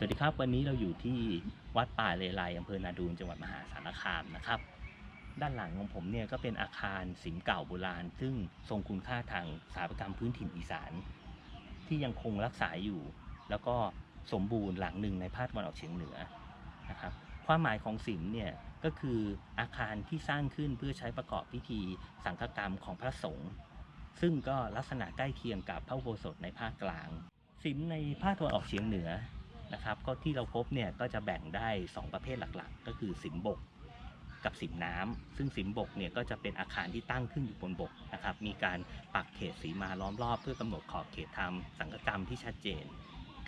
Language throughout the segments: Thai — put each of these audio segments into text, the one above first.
สวัสดีครับวันนี้เราอยู่ที่วัดป่าเลไลอำเภอนาดูนจังหวัดมหาสารคามนะครับ ด้านหลังของผมเนี่ยก็เป็นอาคารสิมเก่าโบราณ ซึ่งทรงคุณค่าทางสถาปัตยกรรมพื้นถิ่นอีสาน ที่ยังคงรักษาอยู่ แล้วก็สมบูรณ์หลังหนึ่งในภาคตะวันออกเฉียงเหนือนะครับความหมายของสิมเนี่ยก็คืออาคารที่สร้างขึ้นเพื่อใช้ประกอบพิธีสังฆกรรมของพระสงฆ์ซึ่งก็ลักษณะใกล้เคียงกับพระโบสถในภาคกลางสิมในภาคตะวันออกเฉียงเหนือ นะครับ ก็ที่เราพบเนี่ยก็จะแบ่งได้ 2 ประเภทหลักๆ ก็คือสิมบกกับสิมน้ำซึ่งสิมบกเนี่ยก็จะเป็นอาคารที่ตั้งขึ้นอยู่บนบกนะครับ มีการปักเขตสีมาล้อมรอบ เพื่อกำหนดขอบเขตทำสังฆกรรมที่ชัดเจน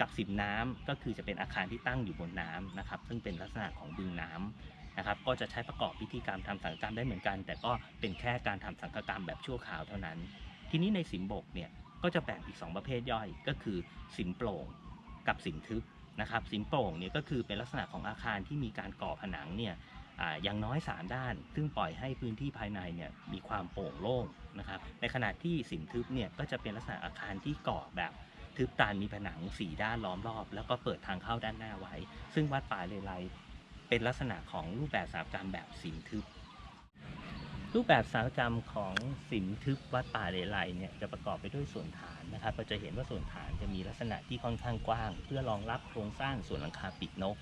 กับสิมน้ำก็คือจะเป็นอาคารที่ตั้งอยู่บนน้ำนะครับ ซึ่งเป็นลักษณะของบึงน้ำนะครับ ก็จะใช้ประกอบพิธีกรรมทำสังฆกรรมได้เหมือนกัน แต่ก็เป็นแค่การทำสังฆกรรมแบบชั่วคราวเท่านั้น ทีนี้ในสิมบกเนี่ยก็จะแบ่งอีก 2 ประเภทย่อย ก็คือสิมโปร่งกับสิมทึบ นะครับสิมโปร่งเนี่ยก็คือเป็นลักษณะของอาคารที่มีการก่อผนังเนี่ยอย่างน้อย 3 ด้าน ซึ่งปล่อยให้พื้นที่ภายในเนี่ยมีความโปร่งโล่งนะครับในขณะที่สิมทึบเนี่ยก็จะเป็นลักษณะอาคารที่ก่อแบบทึบตานมีผนัง 4 ด้านล้อมรอบ แล้วก็เปิดทางเข้าด้านหน้าไว้ ซึ่งวัดป่าเลไลเป็นลักษณะของรูปแบบสถาปัตยกรรมแบบสิมทึบ รูปแบบสาปัตยกรรมของสิมทึบวัดป่าเลไลเนี่ยจะประกอบไปด้วยส่วนฐานนะครับเราจะเห็นว่าส่วนฐานจะมีลักษณะที่ค่อนข้างกว้าง เพื่อรองรับโครงสร้างส่วนหลังคาปีกนก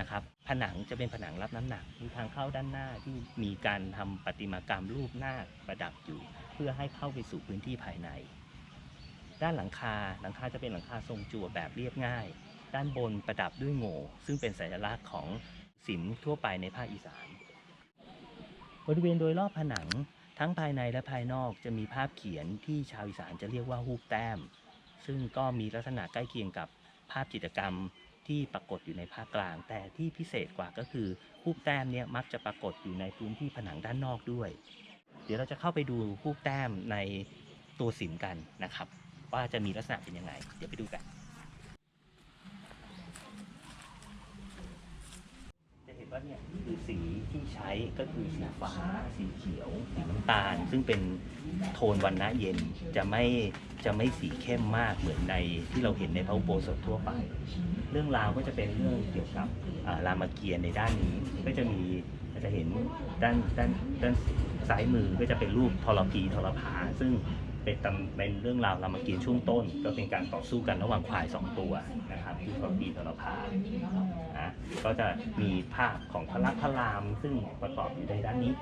นะครับผนังจะเป็นผนังรับน้ำหนักมีทางเข้าด้านหน้าที่มีการทำประติมากรรมรูปหน้าประดับอยู่ เพื่อให้เข้าไปสู่พื้นที่ภายใน ด้านหลังคาหลังคาจะเป็นหลังคาทรงจั่วแบบเรียบง่าย ด้านบนประดับด้วยโง่ซึ่งเป็นสัญลักษณ์ของสิมทั่วไปในภาคอีสาน บริเวณโดยรอบผนังทั้งภายในและภายนอกจะมีภาพเขียนที่ชาวอีสานจะเรียกว่าฮูปแต้ม ซึ่งก็มีลักษณะใกล้เคียงกับภาพจิตรกรรมที่ปรากฏอยู่ในภาคกลาง แต่ที่พิเศษกว่าก็คือฮูปแต้มเนี่ยมักจะปรากฏอยู่ในพื้นที่ผนังด้านนอกด้วย เดี๋ยวเราจะเข้าไปดูฮูปแต้มในตัวสิมกันนะครับ ว่าจะมีลักษณะเป็นยังไง เดี๋ยวไปดูกัน จะเห็นว่าเนี่ยคือสีที่ใช้ก็คือสีฟ้า สีเขียวสีน้ำตาล ซึ่งเป็นโทนวันนะเย็นจะไม่จะไม่สีเข้มมากเหมือนในที่เราเห็นในพระอุโบสถทั่วไป เรื่องราวก็จะเป็นเรื่องเกี่ยวกับรามเกียรติ์ในด้านนี้ก็จะมีเราจะเห็นด้านด้านด้านซ้ายมือก็จะเป็นรูปทรพีทรผาซึ่ง เป็นตำเป็นเรื่องราวรามเกียรติ์ช่วงต้น ก็เป็นการต่อสู้กันระหว่างควายสองตัวนะครับที่ทรพีทรผานะก็จะมีภาพของพระลักษมณ์พระรามซึ่งประกอบอยู่ในด้านนี้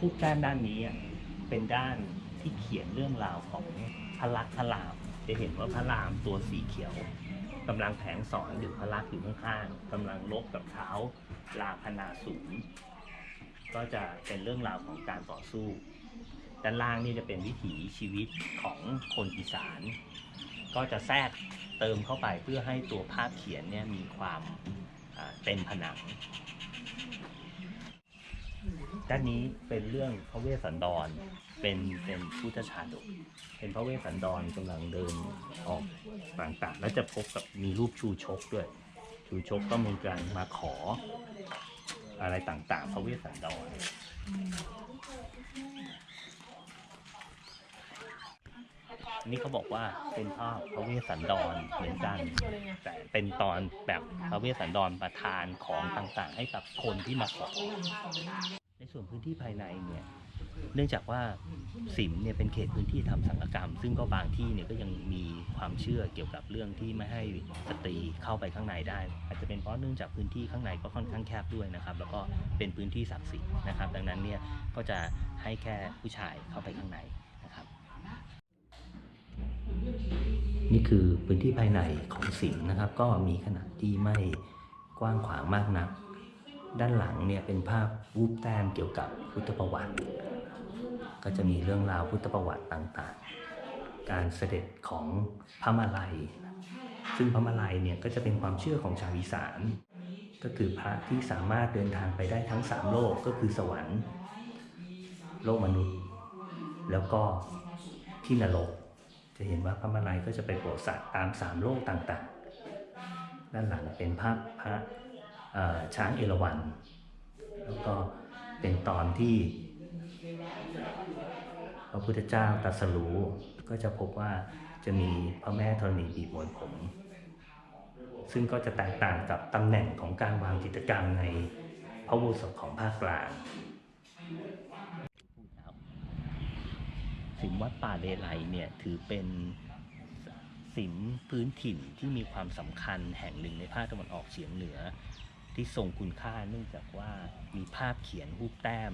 รูปด้านด้านนี้เป็นด้านที่เขียนเรื่องราวของพระลักษมณ์พระราม จะเห็นว่าพระรามตัวสีเขียวกำลังแผงสอนอยู่พระลักษมณ์อยู่ข้างๆกำลังลบกับเท้าลาพนาสูง ก็จะเป็นเรื่องราวของการต่อสู้ ด้านล่างนี่จะเป็นวิถีชีวิตของคนอีสาน ก็จะแทรกเติมเข้าไปเพื่อให้ตัวภาพเขียนเนี่ยมีความเต็มผนัง ด้านนี้เป็นเรื่องพระเวสสันดร เป็นเป็นพุทธชาดก เป็นพระเวสสันดรกำลังเดินออกต่างๆ แล้วจะพบกับมีรูปชูชกด้วย ชูชกก็มีการมาขอ อะไรต่างๆพระเวสสันดรนี่เขาบอกว่าเป็นภาพพระเวสสันดรเหมือนกัน แต่เป็นตอนแบบพระเวสสันดรประทานของต่างๆ ให้กับคนที่มาขอในส่วนพื้นที่ภายในเนี่ย เนื่องจากว่าสิมเนี่ยเป็นเขตพื้นที่ทำสังฆกรรม ซึ่งก็บางที่เนี่ยก็ยังมีความเชื่อเกี่ยวกับเรื่องที่ไม่ให้สตรีเข้าไปข้างในได้ อาจจะเป็นเพราะเนื่องจากพื้นที่ข้างในก็ค่อนข้างแคบด้วยนะครับ แล้วก็เป็นพื้นที่ศักดิ์สิทธิ์นะครับ ดังนั้นเนี่ยก็จะให้แค่ผู้ชายเข้าไปข้างในนะครับ นี่คือพื้นที่ภายในของสิงห์นะครับ ก็มีขนาดที่ไม่กว้างขวางมากนัก ด้านหลังเนี่ยเป็นภาพรูปแต้มเกี่ยวกับพุทธประวัติ ก็จะมีเรื่องราวพุทธประวัติต่างๆ การเสด็จของพระมาลัย ซึ่งพระมาลัยเนี่ยก็จะเป็นความเชื่อของชาวอีสาน ก็คือพระที่สามารถเดินทางไปได้ทั้งสามโลกก็คือสวรรค์ โลกมนุษย์ แล้วก็ที่นรก จะเห็นว่าพระมาลัยก็จะไปโปรดสัตว์ตามสามโลกต่างๆ ด้านหลังเป็นภาพพระช้างเอราวัณแล้วก็เป็นตอนที่ ระพุทธเจ้าตรัสรู้ก็จะพบว่าจะมีพระแม่ธรณีบีบมวยผม ซึ่งก็จะแตกต่างกับตำแหน่งของการวางจิตกรรมในพระอุโบสถของภาคกลางสิมวัดป่าเลไลเนี่ยถือเป็นสิมพื้นถิ่นที่มีความสำคัญแห่งหนึ่งในภาคตะวันออกเฉียงเหนือ ที่ทรงคุณค่าเนื่องจากว่ามีภาพเขียนรูปแต้ม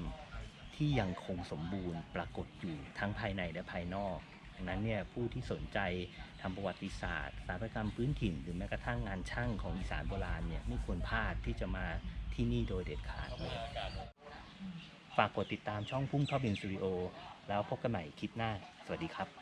ที่ยังคงสมบูรณ์ปรากฏอยู่ทั้งภายในและภายนอกดังนั้นเนี่ยผู้ที่สนใจทำประวัติศาสตร์สถาปัตยกรรมพื้นถิ่น หรือแม้กระทั่งงานช่างของอีสานโบราณเนี่ยไม่ควรพลาดที่จะมาที่นี่โดยเด็ดขาดเลยฝากกดติดตามช่องพุ่งข้าบินสตูดิโอแล้วพบกันใหม่คลิปหน้า สวัสดีครับ